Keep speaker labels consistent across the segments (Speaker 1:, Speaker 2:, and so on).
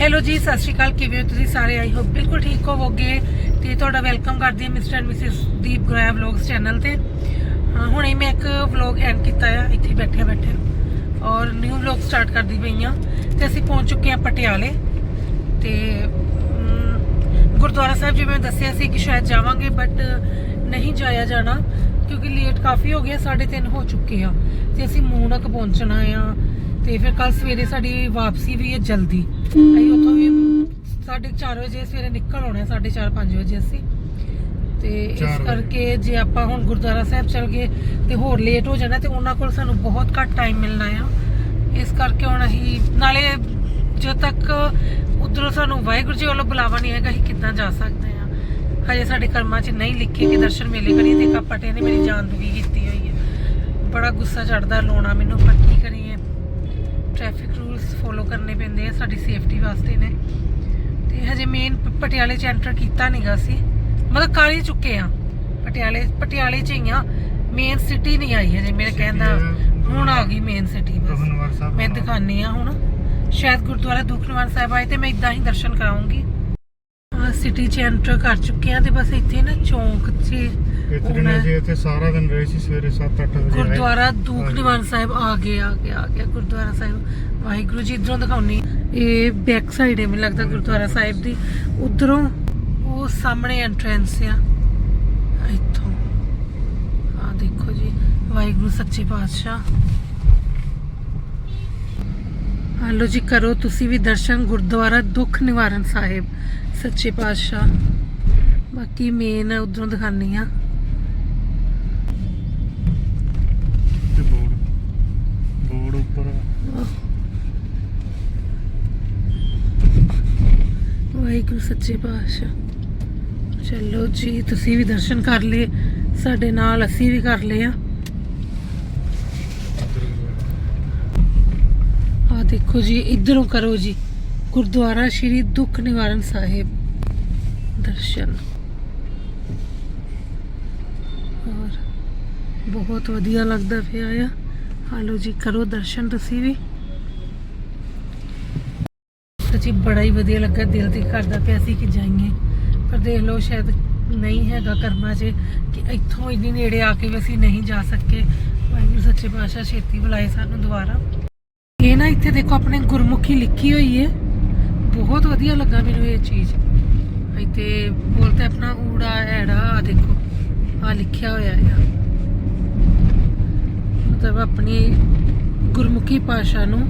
Speaker 1: Hello ਜੀ, ਸਤਿ ਸ਼੍ਰੀ ਅਕਾਲ, ਕਿਵੇਂ ਹੋ ਤੁਸੀਂ ਸਾਰੇ? ਆਈ ਹੋਪ ਬਿਲਕੁਲ ਠੀਕ ਹੋਵੋਗੇ ਤੇ ਤੁਹਾਡਾ ਵੈਲਕਮ ਕਰਦੀ ਹਾਂ Mr and Mrs Deep Goya vlogs channel ਤੇ। ਹੁਣੇ ਮੈਂ ਇੱਕ ਵਲੌਗ ਐਂਡ ਕੀਤਾ ਆ, ਇੱਥੇ ਬੈਠੇ ਬੈਠੇ ਔਰ ਨਿਊ ਵਲੌਗ ਸਟਾਰਟ ਕਰਦੀ ਪਈ ਹਾਂ ਤੇ ਅਸੀਂ ਪਹੁੰਚ ਚੁੱਕੇ ਹਾਂ ਪਟਿਆਲੇ। ਤੇ ਗੁਰਦੁਆਰਾ ਸਾਹਿਬ ਜਿਵੇਂ ਮੈਂ ਦੱਸਿਆ ਸੀ ਕਿ ਸ਼ਾਇਦ ਜਾਵਾਂਗੇ ਬਟ ਨਹੀਂ ਜਾਇਆ ਜਾਣਾ ਕਿਉਂਕਿ ਲੇਟ ਕਾਫੀ ਹੋ ਗਿਆ 3:30 ਹੋ ਚੁੱਕੇ ਆ। ਤੇ ਅਸੀਂ ਮੂਨਕ ਪਹੁੰਚਣਾ ਆ। ਤੇ ਫਿਰ ਕੱਲ ਸਵੇਰੇ ਸਾਡੀ ਵਾਪਸੀ ਵੀ ਹੈ ਜਲਦੀ। ਅਸੀਂ ਉੱਥੋਂ ਵੀ 4:30 ਵਜੇ ਸਵੇਰੇ ਨਿਕਲ ਆਉਣਾ 4:30 5 ਵਜੇ ਅਸੀਂ। ਤੇ ਇਸ। ਕਰਕੇ ਜੇ ਆਪਾਂ ਹੁਣ ਗੁਰਦੁਆਰਾ ਸਾਹਿਬ ਚਲ ਗਏ ਤੇ ਹੋਰ ਲੇਟ ਹੋ ਜਾਣਾ ਤੇ ਉਹਨਾਂ ਕੋਲ ਸਾਨੂੰ ਬਹੁਤ ਘੱਟ ਟਾਈਮ ਮਿਲਣਾ ਆ। ਇਸ ਕਰਕੇ ਹੁਣ ਅਸੀਂ ਨਾਲੇ ਜਦੋਂ ਤੱਕ ਉਧਰੋਂ ਸਾਨੂੰ ਵਾਹਿਗੁਰੂ ਜੀ ਵੱਲੋਂ ਬੁਲਾਵਾ ਨਹੀਂ ਹੈਗਾ ਅਸੀਂ ਕਿੱਦਾਂ ਜਾ ਸਕਦੇ ਆ? ਹਜੇ ਸਾਡੇ ਕਰਮਾਂ 'ਚ ਨਹੀਂ ਲਿਖੇ ਕਿ ਦਰਸ਼ਨ ਮੇਲੇ ਕਰੀਏ ਤੇ ਕੱਪਟੇ ਨੇ ਮੇਰੀ ਜਾਨ ਦੁਖੀ ਕੀਤੀ ਹੋਈ ਹੈ ਬੜਾ ਗੁੱਸਾ ਚੜਦਾ ਲੋਣਾ ਮੈਨੂੰ ਪਰ ਕੀ ਕਰੀਏ? ਟ੍ਰੈਫਿਕ ਰੂਲਸ ਫੋਲੋ ਕਰਨੇ ਪੈਂਦੇ ਆ ਸਾਡੀ ਸੇਫਟੀ ਵਾਸਤੇ ਨੇ। ਤੇ ਹਜੇ ਮੇਨ ਪਟਿਆਲੇ 'ਚ ਐਂਟਰ ਕੀਤਾ ਨਹੀਂਗਾ ਸੀ। ਮਤਲਬ ਕਰ ਹੀ ਚੁੱਕੇ ਆ। ਪਟਿਆਲੇ ਪਟਿਆਲੇ 'ਚ ਹੀ ਆ। ਮੇਨ ਸਿਟੀ ਨਹੀਂ ਆਈ ਹਜੇ ਮੇਰੇ ਕਹਿੰਦਾ ਹੁਣ ਆ ਗਈ ਮੇਨ ਸਿਟੀ ਬਸ।
Speaker 2: ਦੁਖਨਵਾਰ
Speaker 1: ਮੈਂ ਦਿਖਾਨੀ ਆ ਹੁਣ। ਸ਼ਾਇਦ ਗੁਰਦੁਆਰਾ ਦੁਖਨਿਵਾਰਨ ਸਾਹਿਬ ਆਏ ਤੇ ਮੈਂ ਇਦਾਂ ਹੀ ਦਰਸ਼ਨ ਕਰਾਉਂਗੀ। ਸਿਟੀ 'ਚ ਐਂਟਰ ਕਰ ਚੁੱਕੇ ਆ ਤੇ ਬਸ ਇੱਥੇ ਨਾ ਚੌਂਕ 'ਚ
Speaker 2: ਇੱਥੇ। ਜੀ ਇੱਥੇ ਸਾਰਾ ਦਿਨ ਰਹੇ ਸੀ ਸਵੇਰੇ 7-8 ਵਜੇ ਆਏ।
Speaker 1: ਗੁਰਦੁਆਰਾ ਦੂਖ ਨਿਵਾਰਨ ਸਾਹਿਬ ਆ ਗਏ ਆ ਗਿਆ ਆ ਗਿਆ ਗੁਰਦੁਆਰਾ ਸਾਹਿਬ। ਵਾਹਿਗੁਰੂ ਜੀ ਇਧਰੋਂ ਦਿਖਾਉਣੀ ਇਹ ਬੈਕ ਸਾਈਡ ਹੈ ਮੈਨੂੰ ਲੱਗਦਾ ਗੁਰਦੁਆਰਾ ਸਾਹਿਬ ਦੀ। ਉਧਰੋਂ ਉਹ ਸਾਹਮਣੇ ਐਂਟਰੈਂਸ ਆ। ਇੱਥੋਂ। ਆ ਦੇਖੋ ਜੀ ਵਾਹਿਗੁਰੂ ਸੱਚੇ ਪਾਤਸ਼ਾਹ। ਹਲੋ ਜੀ ਕਰੋ ਤੁਸੀਂ ਵੀ ਦਰਸ਼ਨ ਗੁਰਦੁਆਰਾ ਦੁੱਖ ਨਿਵਾਰਨ ਸਾਹਿਬ ਸੱਚੇ ਪਾਤਸ਼ਾਹ। ਬਾਕੀ ਮੇਨ ਉਧਰੋਂ ਦਿਖਾਨੀ ਆ
Speaker 2: ਤੇ ਬੋਰਡ ਬੋਰਡ ਉੱਪਰ
Speaker 1: ਵਾਹਿਗੁਰੂ, ਸੱਚੇ ਪਾਤਸ਼ਾਹ। ਚਲੋ ਜੀ, ਤੁਸੀਂ ਵੀ ਦਰਸ਼ਨ ਕਰ ਲਏ, ਸਾਡੇ ਨਾਲ ਅਸੀਂ ਵੀ ਕਰ ਲਏ ਆ। ਆ ਦੇਖੋ ਜੀ, ਇਧਰੋਂ ਕਰੋ ਜੀ, ਗੁਰਦੁਆਰਾ ਸ਼੍ਰੀ ਦੁੱਖ ਨਿਵਾਰਨ ਸਾਹਿਬ ਦਰਸ਼ਨ। ਔਰ ਬਹੁਤ ਵਧੀਆ ਲੱਗਦਾ ਪਿਆ ਆ। ਹਾਲੋ ਜੀ, ਕਰੋ ਦਰਸ਼ਨ ਤੁਸੀਂ ਵੀ। ਸੱਚੀ ਬੜਾ ਹੀ ਵਧੀਆ ਲੱਗਾ, ਦਿਲ ਤੇ ਕਰਦਾ ਪਿਆ ਸੀ ਕਿ ਜਾਈਏ। ਪਰ ਦੇਖ ਲਓ, ਸ਼ਾਇਦ ਨਹੀਂ ਹੈਗਾ ਕਰਮਾਂ 'ਚ ਕਿ ਇੱਥੋਂ ਇੰਨੀ ਨੇੜੇ ਆ ਕੇ ਵੀ ਅਸੀਂ ਨਹੀਂ ਜਾ ਸਕੇ। ਵਾਹਿਗੁਰੂ ਸੱਚੇ ਪਾਤਸ਼ਾਹ ਛੇਤੀ ਬੁਲਾਏ ਸਾਨੂੰ ਦੁਬਾਰਾ। ਇਹ ਨਾ ਇੱਥੇ ਦੇਖੋ, ਆਪਣੇ ਗੁਰਮੁਖੀ ਲਿਖੀ ਹੋਈ ਹੈ। ਬਹੁਤ ਵਧੀਆ ਲੱਗਾ ਮੈਨੂੰ ਇਹ ਚੀਜ਼। ਇੱਥੇ ਬੋਲਤੇ ਆਪਣਾ ਊੜਾ, ਐੜਾ ਆ ਦੇਖੋ ਆ ਲਿਖਿਆ ਹੋਇਆ ਹੈ ਮਤਲਬ ਆਪਣੀ ਗੁਰਮੁਖੀ ਭਾਸ਼ਾ ਨੂੰ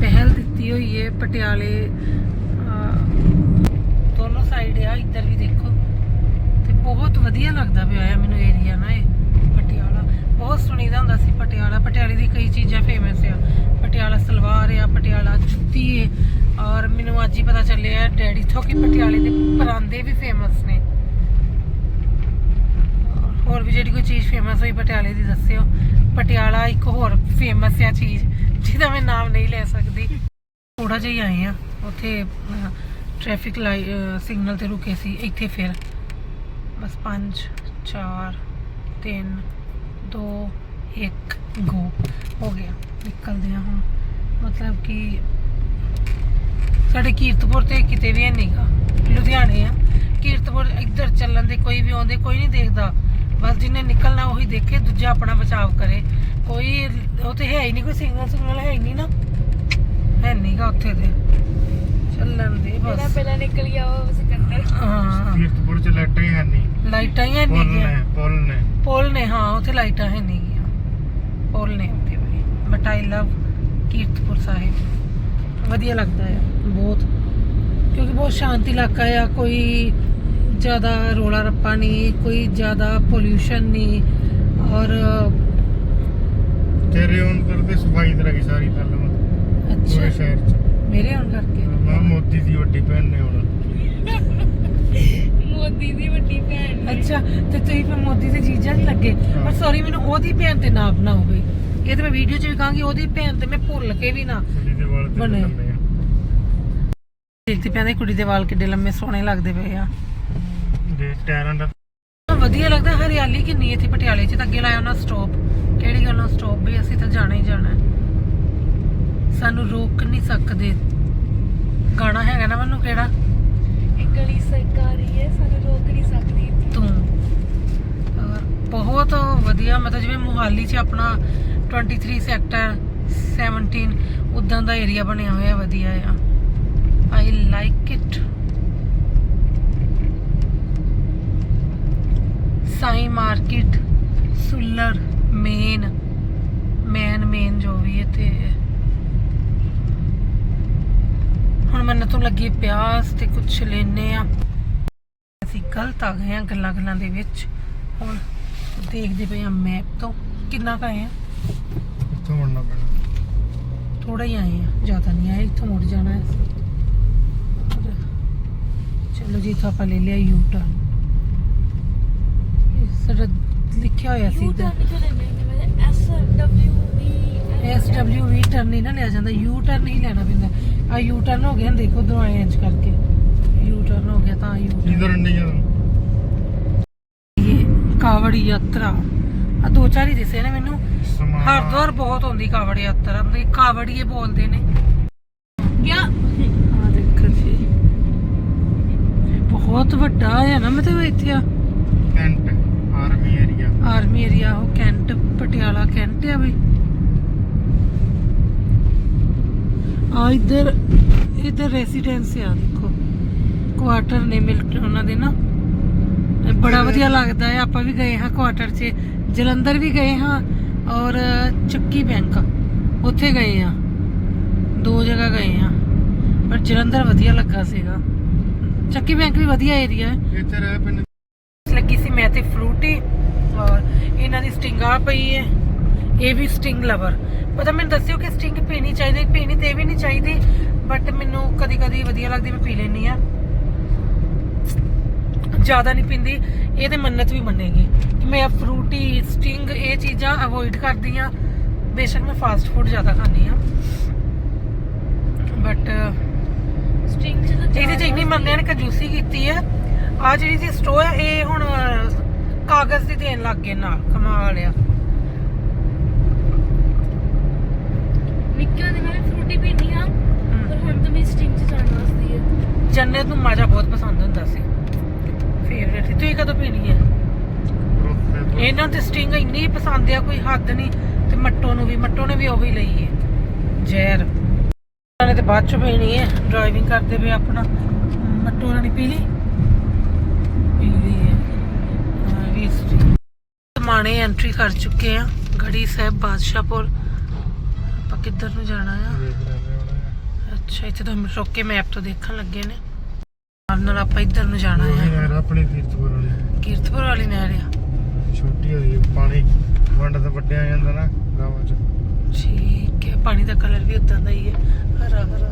Speaker 1: ਪਹਿਲ ਦਿੱਤੀ ਹੋਈ ਹੈ, ਪਟਿਆਲੇ ਦੋਨੋਂ ਸਾਈਡ ਆ, ਇੱਧਰ ਵੀ ਦੇਖੋ। ਤੇ ਬਹੁਤ ਵਧੀਆ ਲੱਗਦਾ ਪਿਆ ਆ ਮੈਨੂੰ ਏਰੀਆ ਨਾ ਇਹ, ਪਟਿਆਲਾ। ਬਹੁਤ ਸੁਣੀਦਾ ਹੁੰਦਾ ਸੀ ਪਟਿਆਲਾ। ਪਟਿਆਲੇ ਦੀ ਕਈ ਚੀਜ਼ਾਂ ਫੇਮਸ ਆ। ਪਟਿਆਲਾ ਸਲਵਾਰ ਆ, ਪਟਿਆਲਾ ਜੁੱਤੀ ਏ, ਔਰ ਮੈਨੂੰ ਅੱਜ ਹੀ ਪਤਾ ਚੱਲਿਆ ਡੈਡੀ ਤੋਂ ਕਿ ਪਟਿਆਲੇ ਦੇ ਪਰਾਂਦੇ ਵੀ ਫੇਮਸ ਨੇ। ਹੋਰ ਵੀ ਜਿਹੜੀ ਕੋਈ ਚੀਜ਼ ਫੇਮਸ ਹੋਈ, ਪਟਿਆਲੇ ਦੀ ਦੱਸਿਓ। ਪਟਿਆਲਾ ਇੱਕ ਹੋਰ ਫੇਮਸ ਆ ਚੀਜ਼। ਜਿਹਦਾ ਮੈਂ ਨਾਮ ਨਹੀਂ ਲੈ ਸਕਦੀ। ਥੋੜਾ ਜਿਹਾ ਹੀ ਆਏ ਆ। ਉੱਥੇ ਟ੍ਰੈਫਿਕ ਲਾਈ ਸਿਗਨਲ ਤੇ ਰੁਕੇ ਸੀ। ਇੱਥੇ ਫਿਰ। ਬਸ 5 4 3 2 1 ਗੋ ਹੋ ਗਿਆ। ਨਿਕਲਦੇ ਆ ਹੁਣ। ਮਤਲਬ ਕਿ ਸਾਡੇ ਕੀਰਤਪੁਰ ਤੇ ਕਿਤੇ ਵੀ ਨਹੀਂਗਾ ਲੁਧਿਆਣੇ ਆ। ਕੀਰਤਪੁਰ ਇੱਧਰ ਚੱਲਣ ਦੇ ਕੋਈ ਵੀ ਆਉਂਦੇ, ਕੋਈ ਨਹੀਂ ਦੇਖਦਾ। ਬਸ ਜਿਹਨੇ ਨਿਕਲਣਾ ਉਹੀ ਦੇਖੇ, ਦੂਜਾ ਆਪਣਾ ਬਚਾਅ ਕਰੇ। ਕੋਈ ਉਹ ਤੇ ਹੈ ਹੀ ਨਹੀਂ ਕੋਈ ਸਿੰਗਲ ਸਿੰਗਲ ਹੈ ਹੀ ਨਹੀਂ ਨਾ। ਹੈ ਨਹੀਂਗਾ ਉੱਥੇ ਤੇ। ਚੱਲਣ ਦੇ ਬਸ।
Speaker 3: ਪਹਿਲਾਂ ਨਿਕਲ ਗਿਆ ਉਹ ਸਿਕੰਦਰ।
Speaker 1: ਹਾਂ।
Speaker 2: ਕੀਰਤਪੁਰ ਚ ਲਾਈਟਾਂ ਹੀ ਹੈ ਨਹੀਂ।
Speaker 1: ਲਾਈਟਾਂ ਹੀ ਹੈ
Speaker 2: ਪੁੱਲ
Speaker 1: ਨਹੀਂ
Speaker 2: ਨੇ ਪੁੱਲ ਨੇ।
Speaker 1: ਪੁੱਲ ਨੇ ਹਾਂ ਉੱਥੇ ਲਾਈਟਾਂ ਹੈ ਨਹੀਂ ਗੀਆਂ। ਪੁੱਲ ਨੇ ਉੱਥੇ ਵੀ but I love Kiratpur Sahib. ਵਧੀਆ ਲੱਗਦਾ ਹੈ ਬਹੁਤ। ਕਿਉਂਕਿ ਬਹੁਤ ਸ਼ਾਂਤ ਇਲਾਕਾ ਆ ਕੋਈ ਜ਼ਿਆਦਾ ਰੋਲਾ ਰੱਪਾ ਨਹੀਂ ਕੋਈ ਜ਼ਿਆਦਾ ਪੋਲਿਊਸ਼ਨ ਨਹੀਂ। ਔਰ
Speaker 2: ਤੇਰੇ ਹੁਣ ਕਰਦੇ ਸਫ਼ਾਈ ਤੇ ਲੱਗੀ ਸਾਰੀ ਪਹਿਲਾਂ ਪੂਰੇ
Speaker 1: ਅੱਛਾ।
Speaker 2: ਸ਼ਹਿਰ ਚ।
Speaker 1: ਮੇਰੇ ਆਉਣ ਕਰਕੇ?
Speaker 2: ਮੈਂ ਮੋਦੀ ਦੀ ਵੱਡੀ ਭੈਣ ਨੇ ਹੁਣ
Speaker 3: ਮੋਦੀ ਦੀ ਵੱਡੀ ਭੈਣ ਨੇ।
Speaker 1: ਅੱਛਾ ਤੇ ਤੁਸੀਂ ਫਿਰ ਮੋਦੀ ਦੇ ਜੀਜਾ ਨਹੀਂ ਲੱਗੇ? ਪਰ
Speaker 2: ਹਾਂ।
Speaker 1: ਸੌਰੀ ਮੈਨੂੰ ਉਹਦੀ ਭੈਣ ਤੇ ਨਾ ਹੋਵੇ। ਇਹ ਤੇ ਮੈਂ ਵੀਡੀਓ 'ਚ ਵੀ ਕਹਾਂਗੀ ਉਹਦੀ ਭੈਣ ਤੇ ਮੈਂ ਭੁੱਲ ਕੇ ਵੀ ਨਾ
Speaker 2: ਕੁੜੀ ਦੇ ਵਾਲ ਤੇ
Speaker 1: ਬਣੇ।
Speaker 2: ਲੰਮੇ ਆ।
Speaker 1: ਦੇਖਦੇ ਪਿਆ ਕੁੜੀ ਦੇ ਵਾਲ ਕਿੱਡੇ ਲੰਮੇ ਸੋਹਣੇ ਲੱਗਦੇ ਪਏ ਆ।
Speaker 2: ਦੇ ਟਾਇਰਾਂ ਦਾ
Speaker 1: ਵਧੀਆ ਲੱਗਦਾ ਹਰਿਆਲੀ ਕਿੰਨੀ ਇੱਥੇ ਪਟਿਆਲੇ 'ਚ ਤਾਂ ਅੱਗੇ ਲਾਇਆ ਉਹਨਾਂ ਸਟਾਪ ਗੱਲੋਂ ਸਟਾਪ ਵੀ ਅਸੀਂ ਤਾਂ ਜਾਣਾ ਹੀ ਜਾਣਾ। ਸਾਨੂੰ ਰੋਕ ਨਹੀਂ ਸਕਦੇ। ਗਾਣਾ ਕਿਹੜਾ?
Speaker 3: ਇਹ ਗਲੀ ਸਰਕਾਰੀ ਹੈ ਸਾਨੂੰ ਰੋਕ ਨਹੀਂ ਸਕਦੀ।
Speaker 1: ਤੂੰ। ਬਹੁਤ ਵਧੀਆ ਮਤਲਬ ਜਿਵੇਂ ਮੁਹਾਲੀ 'ਚ ਆਪਣਾ 23 ਸੈਕਟਰ 17 ਉਦਾਂ ਦਾ ਏਰੀਆ ਬਣਿਆ ਹੋਇਆ ਵਧੀਆ ਆ। ਆਈ ਲਾਈਕ ਇਟ ਸਾਈ ਮਾਰਕੀਟ ਸੁਲਰ ਮੇਨ ਮੈਨ ਮੇਨ ਜੋ ਵੀ ਇੱਥੇ ਹੈ ਹੁਣ ਮੈਨੂੰ ਤੋਂ ਲੱਗੀ ਤੇ ਕੁਝ ਲੈਨੇ ਆ। ਅਸੀਂ ਗਲਤ ਆ ਗਏ ਆ ਗੱਲਾਂ ਗੱਲਾਂ ਦੇ ਵਿੱਚ। ਹੁਣ ਦੇਖਦੇ ਪਏ ਆ ਮੈਪ ਤੋਂ। ਕਿੰਨਾ ਕੁ ਆਏ ਆ?
Speaker 2: ਉੱਥੋਂ ਮੁੜਨਾ ਪੈਣਾ।
Speaker 1: ਥੋੜਾ ਹੀ ਆਏ ਆ। ਜ਼ਿਆਦਾ ਨਹੀਂ ਆਏ ਇੱਥੋਂ ਮੁੜ ਜਾਣਾ ਹੈ। ਚਲੋ ਜੀ ਇੱਥੋਂ ਆਪਾਂ ਲੈ ਲਿਆ ਯੂ ਟਰਨ ਇਹ ਸਾਡਾ ਲਿਖਿਆ ਹੋਇਆ ਸੀ
Speaker 3: ਯੂ ਟਰਨ ਕਿਉਂ ਲੈਣੇ ਨੇ? ਮੈਂ S W V
Speaker 1: S W V turn ਨਹੀਂ ਨਾ ਲਿਆ ਜਾਂਦਾ। ਯੂ ਟਰਨ ਨਹੀਂ ਲੈਣਾ ਪੈਂਦਾ। ਆ ਯੂ ਟਰਨ ਹੋ ਗਿਆ ਦੇਖੋ ਉਧਰੋਂ ਆਏ ਇੰਜ ਕਰਕੇ। ਤਾਂ ਯੂ
Speaker 2: ਇਧਰ ਅੰਡੇ ਜਦੋਂ
Speaker 1: ਇਹ ਕਾਵੜੀ ਯਾਤਰਾ। ਆ ਦੋ ਚਾਰ ਹੀ ਦਿਸੇ ਨੇ ਮੈਨੂੰ। ਹਰਦੁਆਰ ਬਹੁਤ ਹੁੰਦੀ ਕਾਵੜ ਯਾਤਰਾ ਮਤਲਬ ਕਾਵੜੀਏ ਬੋਲਦੇ ਨੇ।
Speaker 3: ਗਿਆ
Speaker 1: ਆ ਦੇਖੋ ਜੀ। ਇਹ ਬਹੁਤ ਵੱਡਾ ਹੈ ਨਾ ਮਤਲਬ ਇੱਥੇ ਆ।
Speaker 2: Cantt army area
Speaker 1: army area ਉਹ ਕੈਂਟ ਪਟਿਆਲਾ ਕੈਂਟ ਆ ਵੀ। ਆ ਇੱਧਰ ਇੱਧਰ ਰੈਸੀਡੈਂਸ ਆ ਦੇਖੋ। ਕੁਆਟਰ ਨੇ ਮਿਲ ਉਹਨਾਂ ਦੇ ਨਾ। ਬੜਾ ਵਧੀਆ ਲੱਗਦਾ ਹੈ ਆਪਾਂ ਵੀ ਗਏ ਹਾਂ ਕੁਆਟਰ 'ਚ। ਜਲੰਧਰ ਵੀ ਗਏ ਹਾਂ ਔਰ ਚੱਕੀ ਬੈਂਕ ਉੱਥੇ ਗਏ ਆ ਦੋ ਜਗ੍ਹਾ ਗਏ ਆ ਪਰ ਜਲੰਧਰ ਵਧੀਆ ਲੱਗਾ ਸੀਗਾ। ਚੱਕੀ ਬੈਂਕ ਵੀ ਵਧੀਆ ਏਰੀਆ ਹੈ।
Speaker 2: ਇੱਥੇ ਰਹਿ ਪਿੰਡ
Speaker 1: ਲੱਗੀ ਸੀ ਮੈਂ ਤੇ ਫਰੂਟੀ ਔਰ ਇਹਨਾਂ ਦੀ ਸਟਿੰਗ ਆ ਪਈ ਹੈ। ਇਹ ਵੀ ਸਟਿੰਗ ਲਵਰ ਪਤਾ ਮੈਨੂੰ ਦੱਸਿਓ ਕਿ ਸਟਿੰਗ ਪੀਣੀ ਚਾਹੀਦੀ ਪੀਣੀ ਤੇ ਵੀ ਨਹੀਂ ਚਾਹੀਦੀ ਬਟ ਮੈਨੂੰ ਕਦੀ ਕਦੀ ਵਧੀਆ ਲੱਗਦੀ ਮੈਂ ਪੀ ਲੈਣੀ ਆ ਜ਼ਿਆਦਾ ਨਹੀਂ ਪੀਂਦੀ ਇਹ ਤੇ ਮੰਨਤ ਵੀ ਮੰਨੇਗੀ ਕਿ ਮੈਂ ਫਰੂਟੀ ਸਟਿੰਗ ਇਹ ਚੀਜ਼ਾਂ ਅਵੋਇਡ ਕਰਦੀ ਆ ਬੇਸ਼ੱਕ ਮੈਂ ਫਾਸਟ ਫੂਡ ਜ਼ਿਆਦਾ ਖਾਂਦੀ ਆ ਬਟ
Speaker 3: ਤਾਂ
Speaker 1: ਇਹਦੇ ਚ ਇੰਨੀ ਬੰਦਿਆਂ ਨੇ ਕੰਜੂਸੀ ਕੀਤੀ ਹੈ। ਆ ਜਿਹੜੀ ਦੀ ਸਟੋ ਹੈ ਇਹ ਹੁਣ ਕਾਗਜ਼ ਦੀ ਦੇਣ ਲੱਗ ਗਏ ਨਾਲ ਕਮਾਲ ਆ
Speaker 3: ਨਿੱਕੇ ਹੁੰਦੇ ਮੈਂ ਵੀ ਫਰੂਟੀ ਪੀਂਦੀ ਹਾਂ ਪਰ ਹੁਣ ਤਾਂ ਮੇਰੀ ਸਟ੍ਰਿੰਗ ਚ ਜਾਣ ਵਾਸਤੇ ਹੈ
Speaker 1: ਜੰਨਤ ਨੂੰ ਮਾਜਾ ਬਹੁਤ ਪਸੰਦ ਹੁੰਦਾ ਸੀ। ਫੇਵਰੇਟ ਤੁਸੀਂ ਕਦੋਂ ਪੀਣੀ ਹੈ? ਇਹਨਾਂ ਤੇ ਸਟਿੰਗ ਇੰਨੀ ਪਸੰਦ ਆ ਕੋਈ ਹੱਦ ਨਹੀਂ ਤੇ ਮੱਟੋ ਨੂੰ ਵੀ ਮੱਟੋ ਨੇ ਵੀ ਉਹੀ ਲਈ ਹੈ। ਜ਼ਹਿਰ। ਉਹਨਾਂ ਨੇ ਤੇ ਬਾਅਦ ਚ ਪੀਣੀ ਹੈ ਡਰਾਈਵਿੰਗ ਕਰਦੇ ਪਏ ਆਪਣਾ। ਮੱਟੋ ਨੇ ਪੀ ਲਈ? ਪੀ ਲਈ ਹਾਂ। ਵੀ ਸਟਿੰਗ। ਮਾਣੇ ਐਂਟਰੀ ਕਰ ਚੁੱਕੇ ਆ ਗੜੀ ਸਾਹਿਬ ਬਾਦਸ਼ਾਹਪੁਰ। ਆਪਾਂ ਕਿੱਧਰ ਨੂੰ ਜਾਣਾ ਆ? ਅੱਛਾ ਇੱਥੇ ਤਾਂ ਰੁੱਕ ਕੇ ਮੈਪ ਤੋਂ ਦੇਖਣ ਲੱਗੇ ਨੇ। ਨਾਲ ਨਾਲ ਆਪਾਂ ਇੱਧਰ ਨੂੰ ਜਾਣਾ ਆ
Speaker 2: ਆਪਣੀ ਤੀਰਥਪੁਰ ਵਾਲੀ।
Speaker 1: ਕੀਰਤਪੁਰ ਵਾਲੀ ਨਹਿਰ ਆ।
Speaker 2: ਛੋਟੀ ਹੋਈ ਹੈ, ਪਾਣੀ ਵੰਡ ਤਾਂ ਵੱਡਿਆ ਜਾਂਦਾ ਨਾ ਗਾਵਾਂ ਚ।
Speaker 1: ਠੀਕ ਹੈ ਪਾਣੀ ਦਾ ਕਲਰ ਵੀ ਉਦਾਂ ਦਾ ਹੀ ਹੈ। ਹਰਾ ਹਰਾ।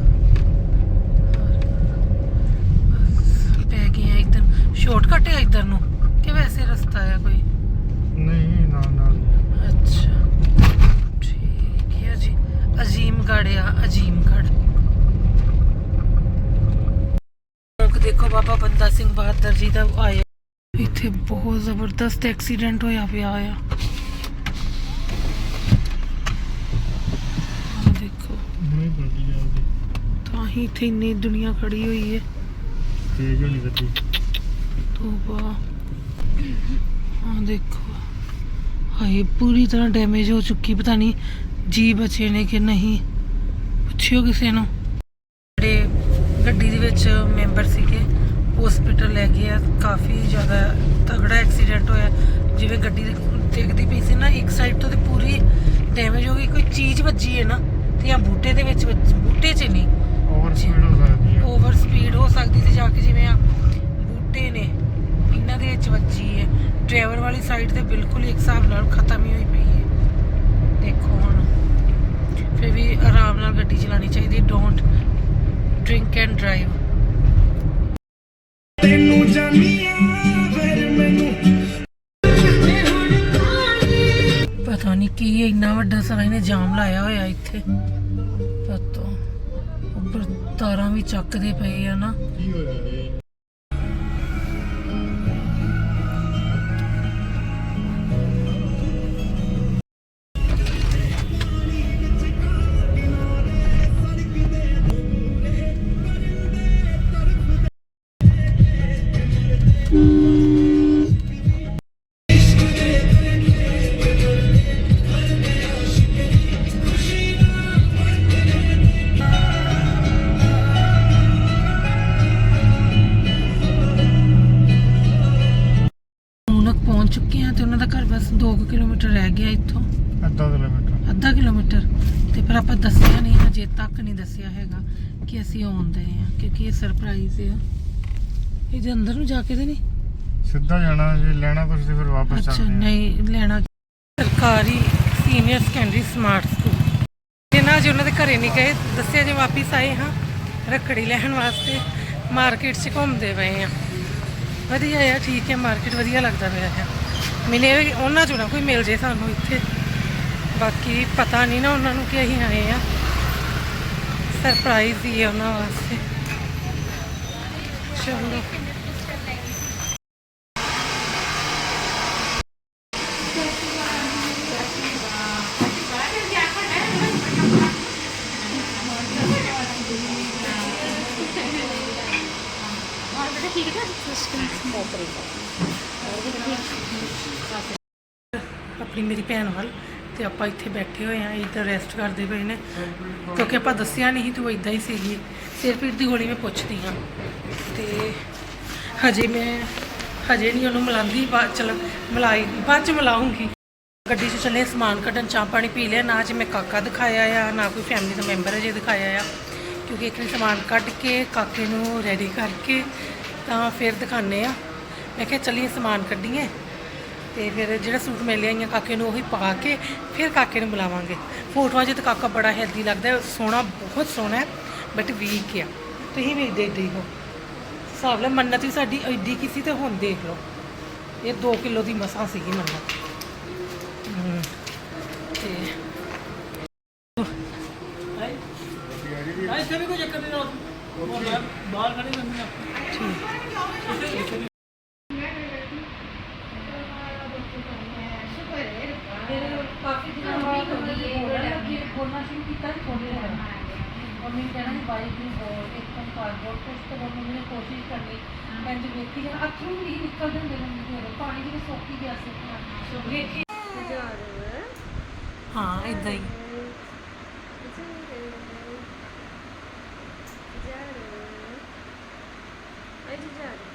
Speaker 1: ਪੈ ਗਏ ਆ ਇੱਧਰ ਸ਼ਾਰਟਕਟ ਹੈ ਇੱਧਰ ਨੂੰ? ਕਿ ਵੈਸੇ ਰਸਤਾ ਹੈ ਕੋਈ?
Speaker 2: ਨਹੀਂ ਨਾਲ ਨਾਲ ਹੀ ਹੈ।
Speaker 1: ਅੱਛਾ। ਠੀਕ ਹੈ ਜੀ। ਅਜ਼ੀਮਗੜ੍ਹ ਆ ਅਜ਼ੀਮਗੜ੍ਹ। ਦੇਖੋ ਬਾਬਾ ਬੰਦਾ ਸਿੰਘ ਬਹਾਦਰ ਜੀ ਦਾ ਆਇਆ ਇੱਥੇ ਬਹੁਤ ਜ਼ਬਰਦਸਤ ਐਕਸੀਡੈਂਟ ਹੋਇਆ ਪਿਆ ਆ ਆਹ ਦੇਖੋ
Speaker 2: ਹੁਣੇ ਗੱਡੀ ਜਾਂਦੀ
Speaker 1: ਤਾਂ ਹੀ ਇੱਥੇ ਇੰਨੀ ਦੁਨੀਆ ਖੜੀ ਹੋਈ ਹੈ
Speaker 2: ਤੇਜ਼ ਹੋਣੀ ਗੱਡੀ
Speaker 1: ਤੋਬਾ ਹਾਂ ਦੇਖੋ ਹਾਏ ਪੂਰੀ ਤਰ੍ਹਾਂ ਡੈਮੇਜ ਹੋ ਚੁੱਕੀ ਪਤਾ ਨਹੀਂ ਜੀ ਬਚੇ ਨੇ ਕਿ ਨਹੀਂ ਪੁੱਛਿਓ ਕਿਸੇ ਨੂੰ ਜਿਹੜੇ ਗੱਡੀ ਦੇ ਵਿੱਚ ਮੈਂਬਰ ਸੀਗੇ ਹਸਪੀਟਲ ਲੈ ਗਏ ਆ ਕਾਫੀ ਜ਼ਿਆਦਾ ਤਗੜਾ ਐਕਸੀਡੈਂਟ ਹੋਇਆ। ਜਿਵੇਂ ਗੱਡੀ ਦੇਖਦੀ ਪਈ ਸੀ ਨਾ ਇੱਕ ਸਾਈਡ ਤੋਂ ਤੇ ਪੂਰੀ ਡੈਮੇਜ ਹੋ ਗਈ ਕੋਈ ਚੀਜ਼ ਵੱਜੀ ਹੈ ਨਾ ਤੇ ਆ ਬੂਟੇ ਦੇ ਵਿੱਚ ਬੂਟੇ 'ਚ ਨਹੀਂ।
Speaker 2: ਓਵਰ ਸਪੀਡ ਹੋ ਸਕਦੀ ਹੈ।
Speaker 1: ਓਵਰ ਸਪੀਡ ਹੋ ਸਕਦੀ ਸੀ ਜਾ ਕੇ ਜਿਵੇਂ ਆ ਬੂਟੇ ਨੇ ਇਹਨਾਂ ਦੇ ਵਿੱਚ ਵੱਜੀ ਹੈ। ਡਰਾਈਵਰ ਵਾਲੀ ਸਾਈਡ ਤੇ ਬਿਲਕੁਲ ਇੱਕ ਹਿਸਾਬ ਨਾਲ ਖਤਮ ਹੀ ਹੋਈ ਪਈ ਹੈ। ਦੇਖੋ ਹੁਣ ਫਿਰ ਵੀ ਆਰਾਮ ਨਾਲ ਗੱਡੀ ਚਲਾਉਣੀ ਚਾਹੀਦੀ ਡੋਂਟ ਡਰਿੰਕ ਐਂਡ ਡਰਾਈਵ
Speaker 4: ਤੈਨੂੰ ਜਾਨੀਆਂ ਫਿਰ ਮੈਨੂੰ।
Speaker 1: ਪਤਾ ਨਹੀਂ ਕੀ ਇੰਨਾ ਵੱਡਾ ਸਾਰਾ ਇਹਨੇ ਜਾਮ ਲਾਇਆ ਹੋਇਆ ਇੱਥੇ। ਪਤਾ ਉੱਪਰ ਤਾਰਾਂ ਵੀ ਚੱਕਦੇ ਪਏ ਆ ਨਾ।
Speaker 2: ਕਿ
Speaker 1: ਅਸੀਂ ਆਉਂਦੇ ਆ ਕਿਉਂਕਿ ਇਹ ਸਰਪ੍ਰਾਈਜ਼ ਆ। ਇਹਦੇ ਅੰਦਰ ਨੂੰ ਜਾ ਕੇ ਤੇ ਨਹੀਂ?
Speaker 2: ਸਿੱਧਾ ਜਾਣਾ ਜੇ ਲੈਣਾ ਕੁਛ ਤੇ ਫਿਰ ਵਾਪਸ
Speaker 1: ਅੱਛਾ
Speaker 2: ਚੱਲਦੇ
Speaker 1: ਨਹੀਂ ਲੈਣਾ ਸਰਕਾਰੀ ਸੀਨੀਅਰ ਸੈਕੰਡਰੀ ਸਮਾਰਟ ਸਕੂਲ ਇਹ ਨਾ ਜੀ ਉਹਨਾਂ ਦੇ ਘਰੇ ਨਹੀਂ ਗਏ ਦੱਸਿਆ ਜੇ ਵਾਪਿਸ ਆਏ ਹਾਂ ਰੱਖੜੀ ਲੈਣ ਵਾਸਤੇ ਮਾਰਕੀਟ 'ਚ ਘੁੰਮਦੇ ਪਏ ਆ ਵਧੀਆ ਆ ਠੀਕ ਹੈ ਮਾਰਕੀਟ ਵਧੀਆ ਲੱਗਦਾ ਪਿਆ ਹੈ ਮਿਲੇ ਵੀ ਉਹਨਾਂ ਚੋਂ ਨਾ ਕੋਈ ਮਿਲ ਜੇ ਸਾਨੂੰ ਇੱਥੇ। ਬਾਕੀ ਪਤਾ ਨਹੀਂ ਨਾ ਉਹਨਾਂ ਨੂੰ ਕਿ ਅਸੀਂ ਆਏ ਆ ਸਰਪ੍ਰਾਈਜ਼ ਹੀ ਹੈ ਉਹਨਾਂ ਵਾਸਤੇ ਚਲੋ ਆਪਣੀ ਮੇਰੀ ਭੈਣ ਵੱਲ ਤੇ ਆਪਾਂ ਇੱਥੇ ਬੈਠੇ ਹੋਏ ਆ ਇੱਧਰ ਰੈਸਟ ਕਰਦੇ ਪਏ ਨੇ। ਕਿਉਂਕਿ ਆਪਾਂ ਦੱਸਿਆ ਨਹੀਂ ਤੂੰ ਇਦਾਂ ਹੀ ਸੀਗੀ। ਸਿਰ ਪੀੜ ਦੀ ਗੋਲੀ ਮੈਂ ਪੁੱਛਦੀ ਹਾਂ। ਤੇ ਹਜੇ ਮੈਂ, ਹਜੇ ਨਹੀਂ ਉਹਨੂੰ ਮਿਲਾਉਂਦੀ ਬਾਅਦ ਚਲ, ਮਿਲਾਈ, ਬਾਅਦ ਚ ਮਿਲਾਉਂਗੀ। ਗੱਡੀ 'ਚ ਚੱਲੇ, ਸਮਾਨ ਕੱਢਣ, ਚਾਹ ਪਾਣੀ ਪੀ ਲਿਆ। ਨਾ ਜੇ ਮੈਂ ਕਾਕਾ ਦਿਖਾਇਆ ਆ, ਨਾ ਕੋਈ ਫੈਮਿਲੀ ਦਾ ਮੈਂਬਰ ਅਜੇ ਦਿਖਾਇਆ ਆ। ਕਿਉਂਕਿ ਇੱਕ ਨੇ ਸਮਾਨ ਕੱਢ ਕੇ, ਕਾਕੇ ਨੂੰ ਰੈਡੀ ਕਰਕੇ ਤਾਂ ਫਿਰ ਦਿਖਾਣੇ ਆ। ਮੈਂ ਕਿਹਾ, ਚੱਲੀਏ ਸਮਾਨ ਕੱਢੀਏ। ਤੇ ਫਿਰ ਜਿਹੜਾ ਸੂਟ ਮੈਂ ਲਿਆਈਆਂ ਕਾਕੇ ਨੂੰ ਉਹੀ ਪਾ ਕੇ ਫਿਰ ਕਾਕੇ ਨੂੰ ਬੁਲਾਵਾਂਗੇ। ਫੋਟੋਆਂ 'ਚ ਤਾਂ ਕਾਕਾ ਬੜਾ ਹੈਲਦੀ ਲੱਗਦਾ ਹੈ, ਸੋਹਣਾ ਬਹੁਤ ਸੋਹਣਾ ਹੈ ਬਟ ਵੀਕ ਆ। ਤੁਸੀਂ ਵੀ ਦੇ ਦੇ ਹੋ ਹਿਸਾਬ ਲੈ ਮੰਨਤ ਵੀ ਸਾਡੀ ਐਡੀ ਕੀ ਸੀ ਤੇ ਹੁਣ ਦੇਖ ਲਓ। ਇਹ 2 ਕਿਲੋ ਦੀ ਮਸਾਂ ਸੀਗੀ ਮੰਨਤ। ਤੇ ਕਾਫੀ ਦਿਨਾਂ ਬਾਅਦ ਬੋਲਣਾ ਸ਼ੁਰੂ ਕੀਤਾ ਥੋੜੇ ਹੋਇਆ ਮੰਮੀ ਨੇ ਕਹਿਣਾ ਸੀ ਬਾਈ ਦੀ ਬੋਲ ਇੱਕ ਤਾਂ ਕਾਰਡਬੋਰਡ ਕੁਛ ਤਾਂ ਮੰਮੀ ਨੇ ਕੋਸ਼ਿਸ਼ ਕਰਨੀ। ਮੈਂ ਜੇ ਵੇਖੀ ਜਾਂ ਅਥਰੂ ਨਹੀਂ ਨਿਕਲਦੇ ਹੁੰਦੇ ਮੰਮੀ ਦੇ ਉਦੋਂ ਪਾਣੀ ਵੀ ਸੋਕੀ ਗਿਆ ਸੀ। ਆਪਣਾ ਵੇਖੀ। ਹਾਂ ਇਦਾਂ ਹੀ।
Speaker 3: ਜਾ